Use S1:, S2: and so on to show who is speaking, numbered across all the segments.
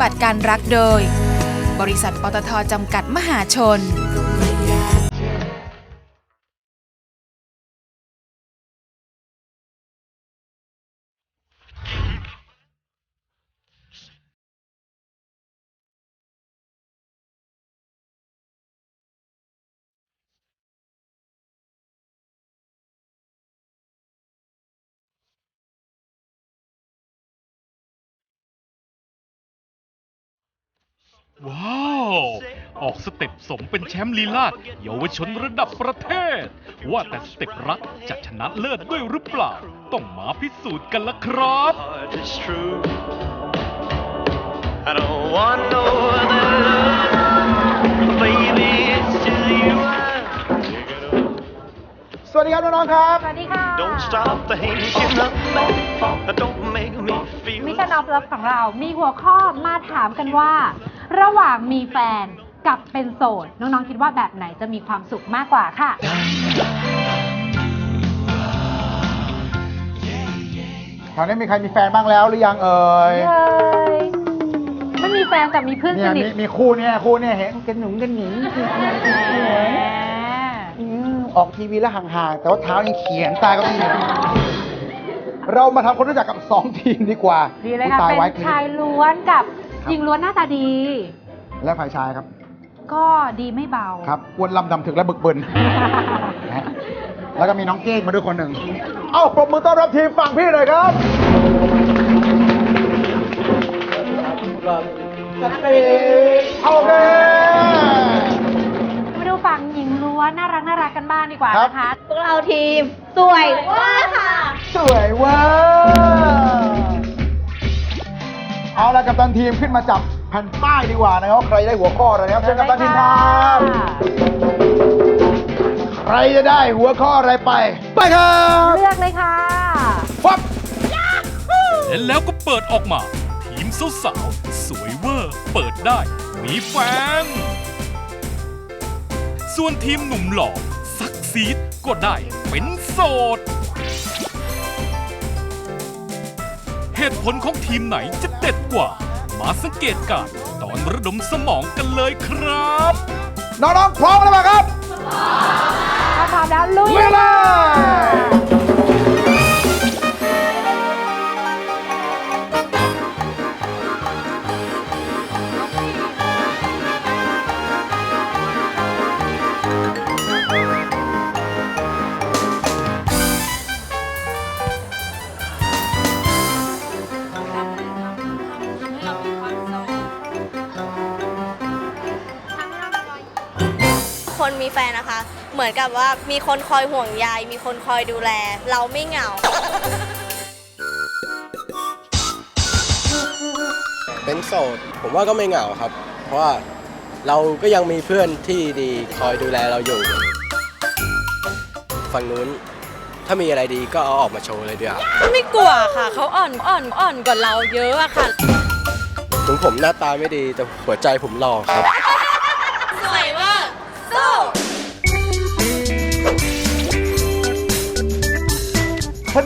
S1: บัติการรักโดย บริษัทปตทจำกัดมหาชน
S2: ว้าว ออกสเต็ปสมเป็นแชมป์ลีลาดเยาวชนระดับประเทศ ว่าแต่สเต็ปรักจะชนะเลิศด้วยหรือเปล่า ต้องมาพิสูจน์กันละครับ
S3: heart is true. I don't want no other love, baby. It's just you I.
S4: สวัสดีครับน้องๆครับ
S5: สวัสดีค่ะ
S3: Don't stop thinking of me. Don't make me feel.
S5: มิชชั่นออฟเลิฟของเรา มีหัวข้อมาถามกันว่า ระหว่างมีแฟนกับเป็นโสด น้องๆคิดว่าแบบไหนจะมีความสุขมากกว่าค่ะ
S4: แถวนี้มีใครมีแฟนบ้างแล้วหรือยังเอ่ย
S5: เฮ้ยไม่มีแฟนแต่มีเพื่อนส
S4: เนี่ย
S5: นิท
S4: มีมีคู่เนี่ยคู่เนี่ยเห็นกันหนุ่มกันหนิง
S5: แหม
S4: อืมออกทีวีแล้วห่างๆ แต่ว่าเท้ายังเขียนตายก็มีเรามาทำคนรู้จักกับสองทีมดีกว่า
S5: ดีเลยค่ะ
S4: ตาย
S5: เป็น
S4: ไว้คลิ
S5: ชาย
S4: ป
S5: ล้วนกับ หญิงล้วนหน้าตาดี
S4: และฝ่ายชายครับ
S5: ก็ดีไม่เบา
S4: ครับอ้วนลำดำถึกและบึกบึน นะฮะแล้วก็มีน้องเก้งมาด้วยคนหนึ่ง เอ้าปรบมือต้อนรับทีมฝั่งพี่เลยครับสติโอเค
S5: มาดูฝั่งหญิงล้วนน่ารักน่ารักกันบ้างดีกว่า
S4: ครับ
S5: นะคะ
S6: พวกเราทีม สวยว่าค่ะ
S4: สวยเว่า เอาละกัปตันทีมขึ้นมาจับแผ่นป้ายดีกว่านะครับใครได้หัวข้ออะไรนะครับเชิญกัปตันทีมครับใครจะได้หัวข้ออะไรไป ไปครับ
S5: เลือกเลยค่ะ
S4: ฟับ
S2: และแล้วก็เปิดออกมา ทีมสาวๆสวยเวอร์ เปิดได้ มีแฟน ส่วนทีมหนุ่มหล่อซักซีดก็ได้เป็นโสด เหตุผลของทีมไหนจะเด็ดกว่า มาสังเกตการณ์ตอนระดมสมองกันเลยครับ
S4: น้องๆพร้อมแล้วไหมครับ
S5: ถ้าพร้อมแล้วลุย
S4: ลุยเลย
S6: คนมีแฟนนะคะ เหมือนกับว่ามีคนคอยห่วงใยมีคนคอยดูแล เราไม่เหงา
S7: เป็นโสดผมว่าก็ไม่เหงาครับ เพราะว่าเราก็ยังมีเพื่อนที่ดีคอยดูแลเราอยู่ ฝั่งนู้นถ้ามีอะไรดีก็เอาออกมาโชว์เลยดีกว่า
S8: ไม่กลัวค่ะ เขาอ่อนอ่อนอ่อนกว่าเราเยอะอะค่ะ
S7: ถึงผมหน้าตาไม่ดีแต่หัวใจผมหล่อครับ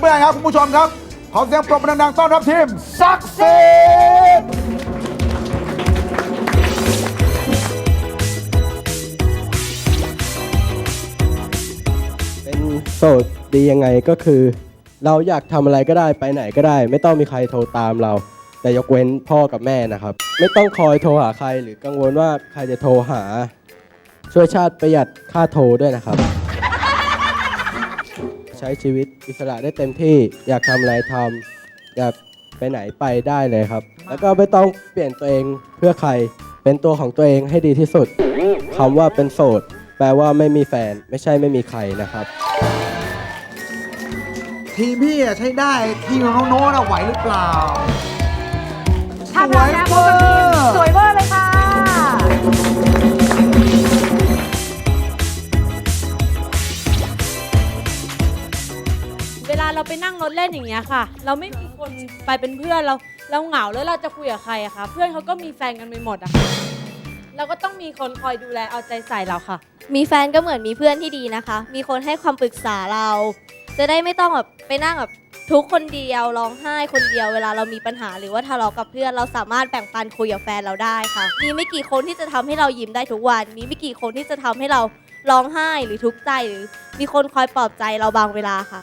S4: เพื่อนๆครับคุณผู้ชมครับ ขอเสียงปรบมือดังๆต้อนรับทีมซักซีด
S7: เป็นโสดดียังไงก็คือ เราอยากทำอะไรก็ได้ไปไหนก็ได้ ไม่ต้องมีใครโทรตามเรา แต่ยกเว้นพ่อกับแม่นะครับ ไม่ต้องคอยโทรหาใครหรือกังวลว่าใครจะโทรหา ช่วยชาติประหยัดค่าโทรด้วยนะครับ ใช้ชีวิตอิสระได้เต็มที่ อยากทำอะไรทำอยากไปไหนไปได้เลยครับ แล้วก็ไม่ต้องเปลี่ยนตัวเองเพื่อใครเป็นตัวของตัวเองให้ดีที่สุดคำว่าเป็นโสด แปลว่าไม่มีแฟนไม่ใช่ไม่มีใครนะครับ
S4: ทีมพี่อะใช้ได้ทีมของน้องโน้ตอะไหวหรือเปล่า
S5: ถ้าพร้อมแล้วพบกับทีมสวยเวอร์เลย
S8: เราไปนั่งรถเล่นอย่างเงี้ยค่ะ เราไม่มีคนไปเป็นเพื่อนเรา เราเหงาแล้วเราจะคุยกับใครอะคะเพื่อนเขาก็มีแฟนกันไปหมดอะค่ะเราก็ต้องมีคนคอยดูแลเอาใจใส่เราค่ะ
S6: มีแฟนก็เหมือนมีเพื่อนที่ดีนะคะ มีคนให้ความปรึกษาเรา จะได้ไม่ต้องแบบไปนั่งแบบทุกข์คนเดียวร้องไห้คนเดียวเวลาเรามีปัญหาหรือว่าทะเลาะกับเพื่อนเราสามารถแบ่งปันคุยกับแฟนเราได้ค่ะ มีไม่กี่คนที่จะทำให้เรายิ้มได้ทุกวัน มีไม่กี่คนที่จะทำให้เราร้องไห้หรือทุกข์ใจหรือ มีคนคอยปลอบใจเราบางเวลาค่ะ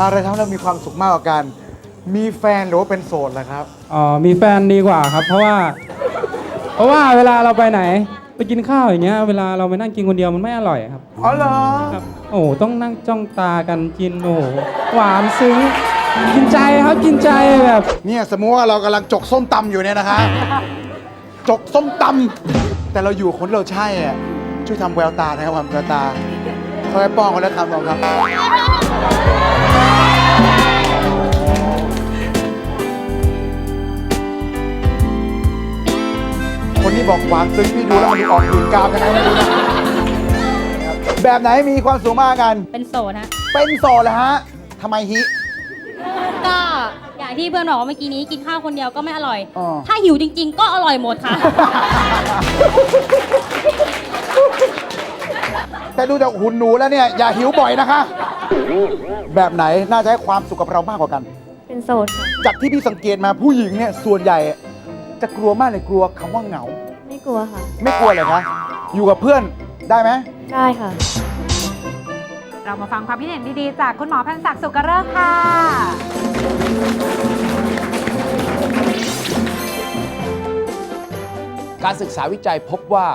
S4: อะไรทำให้เรามีความสุขมากกว่ากัน มีแฟนหรือว่าเป็นโสดล่ะครับ
S9: อ๋อมีแฟนดีกว่าครับ เพราะว่า เพราะว่าเวลาเราไปไหน ไปกินข้าวอย่างเงี้ยเวลาเราไปนั่งกินคนเดียวมันไม่อร่อยครับ
S4: อ๋อเหรอ
S9: ครับ โอ้โหต้องนั่งจ้องตากันกินโอ้โหหวานซึ้งกินใจครับกินใจแบบ
S4: เนี่ยสมมติว่าเรากำลังจกส้มตำอยู่เนี่ยนะคะ จกส้มตำ แต่เราอยู่คนที่เราใช่อะช่วยทำแววตานะครับทำแววตาค่อยๆป้องคนละคำสองคำคนที่บอกหวานซึ้งพี่ดูแล้วมันดูออกหืนกามยังไงไม่รู้นะแบบไหนมีความสูงมากกัน
S10: เป็นโสดฮะ
S4: เป็นโสดเหรอฮะทำไมฮิ
S10: ก็ อย่างที่เพื่อนบอกว่าเมื่อกี้นี้กินข้าวคนเดียวก็ไม่อร่อย
S4: อ๋อ
S10: ถ้าหิวจริง ๆ ก็อร่อยหมดค่ะ
S4: แต่ดูจากหุ่นหนูแล้วเนี่ย อย่าหิวบ่อยนะคะ แบบไหนน่าจะให้ความสุขกับเรามากกว่ากัน
S6: เป็นโสดค่ะ
S4: จากที่พี่สังเกตมาผู้หญิงเนี่ยส่วนใหญ่ จะกลัวมากเลยกลัวคำว่าเหงา
S6: ไม่กลัวค่ะ
S4: ไม่กลัวเลยคะอยู่กับเพื่อนได้ไหม
S6: ได้ค่ะ
S5: เรามาฟังความคิดเห็นดีๆ จากคุณหมอพันศักดิ์สุกเริกค่ะ
S11: การศึกษาวิจัยพบว่า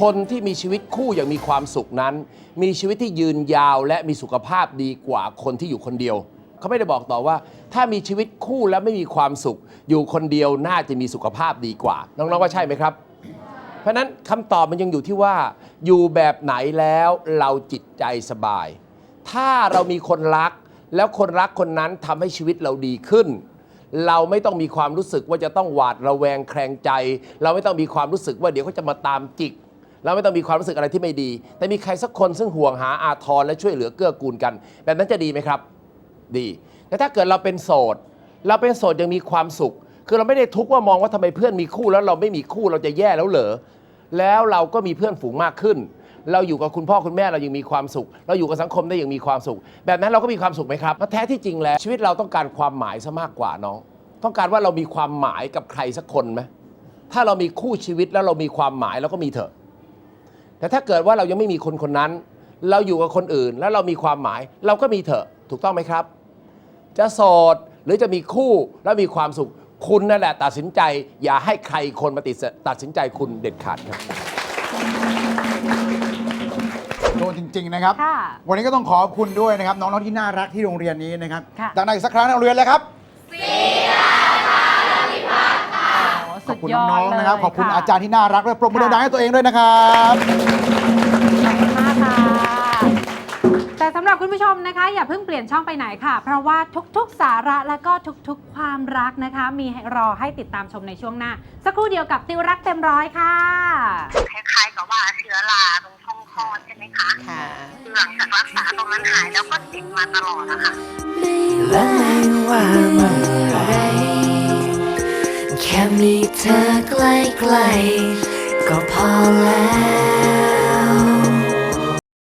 S11: คนที่มีชีวิตคู่อย่างมีความสุขนั้น มีชีวิตที่ยืนยาวและมีสุขภาพดีกว่าคนที่อยู่คนเดียว เขาไม่ได้บอกต่อว่า ถ้ามีชีวิตคู่แล้วไม่มีความสุข อยู่คนเดียวน่าจะมีสุขภาพดีกว่า น้องๆว่าใช่ไหมครับ ราะนั้นคำตอบมันยังอยู่ที่ว่า อยู่แบบไหนแล้วเราจิตใจสบาย ถ้าเรามีคนรัก แล้วคนรักคนนั้นทำให้ชีวิตเราดีขึ้น เราไม่ต้องมีความรู้สึกว่าจะต้องหวาดระแวงแคลงใจ เราไม่ต้องมีความรู้สึกว่าเดี๋ยวเขาจะมาตามจิกเราไม่ต้องมีความรู้สึกอะไรที่ไม่ดี แต่มีใครสักคนซึ่งห่วงหาอาทรและช่วยเหลือเกื้อกูลกัน แบบนั้นจะดีไหมครับ ดีแต่ถ้าเกิดเราเป็นโสด เราเป็นโสดยังมีความสุข คือเราไม่ได้ทุกข์ว่ามองว่าทำไมเพื่อนมีคู่แล้วเราไม่มีคู่เราจะแย่แล้วเหรอ แล้วเราก็มีเพื่อนฝูงมากขึ้น เราอยู่กับคุณพ่อคุณแม่เรายังมีความสุข เราอยู่กับสังคมได้ยังมีความสุข แบบนั้นเราก็มีความสุขไหมครับแท้ที่จริงแล้ว ชีวิตเราต้องการความหมายซะมากกว่าน้อง ต้องการว่าเรามีความหมายกับใครสักคนไหมถ้าเรามีคู่ชีวิตแล้วเรามีความหมายเราก็มีเถอะ แต่ถ้าเกิดว่าเรายังไม่มีคนคนนั้น เราอยู่กับคนอื่นแล้วเรามีความหมายเราก็มีเถอะ ถูกต้องไหมครับ จะโสดหรือจะมีคู่แล้วมีความสุข คุณนั่นแหละตัดสินใจ อย่าให้ใครคนมาติดตัดสินใจคุณเด็ดขาดครับ
S4: โดนจริง ๆ นะครับ
S5: ค่ะ
S4: วันนี้ก็ต้องขอบคุณด้วยนะครับ น้อง ๆ ที่น่ารักที่โรงเรียนนี้นะครับ
S5: ค่ะ
S4: ดังนั้นอีกสักครั้งในโรงเรียนเลยครับ
S5: โอ้
S4: ข
S5: สุ
S4: อบ
S5: ด
S4: คุณ
S5: ยอด
S4: น้อง ๆ นะครับ
S5: เลย
S4: ขอบคุณะอาจารย์ที่น่ารักด้วยปรบมือ
S5: ค่ะ
S4: ดังๆให้ตัวเองด้วยนะครับ
S5: หรับคุณผู้ชมนะคะ อย่าเพิ่งเปลี่ยนช่องไปไหนค่ะ เพราะว่าทุกๆสาระและก็ทุกๆ ความรักนะคะ มีให้รอให้ติดตามชมในช่วงหน้า สักครู่เดียวกับติวรักเต็มร้อยค่ะ
S12: คล้ายๆกับว่าเชื้อราตรงช่องคลอดใช่ไหมคะค่ะหลังจากรักษาตรงนั้นหายแล้วก็ติดมาตลอดนะคะ
S3: และไม่ว่าเมื่อไรแค่มีเธอใกล้ๆก็พอแล้ว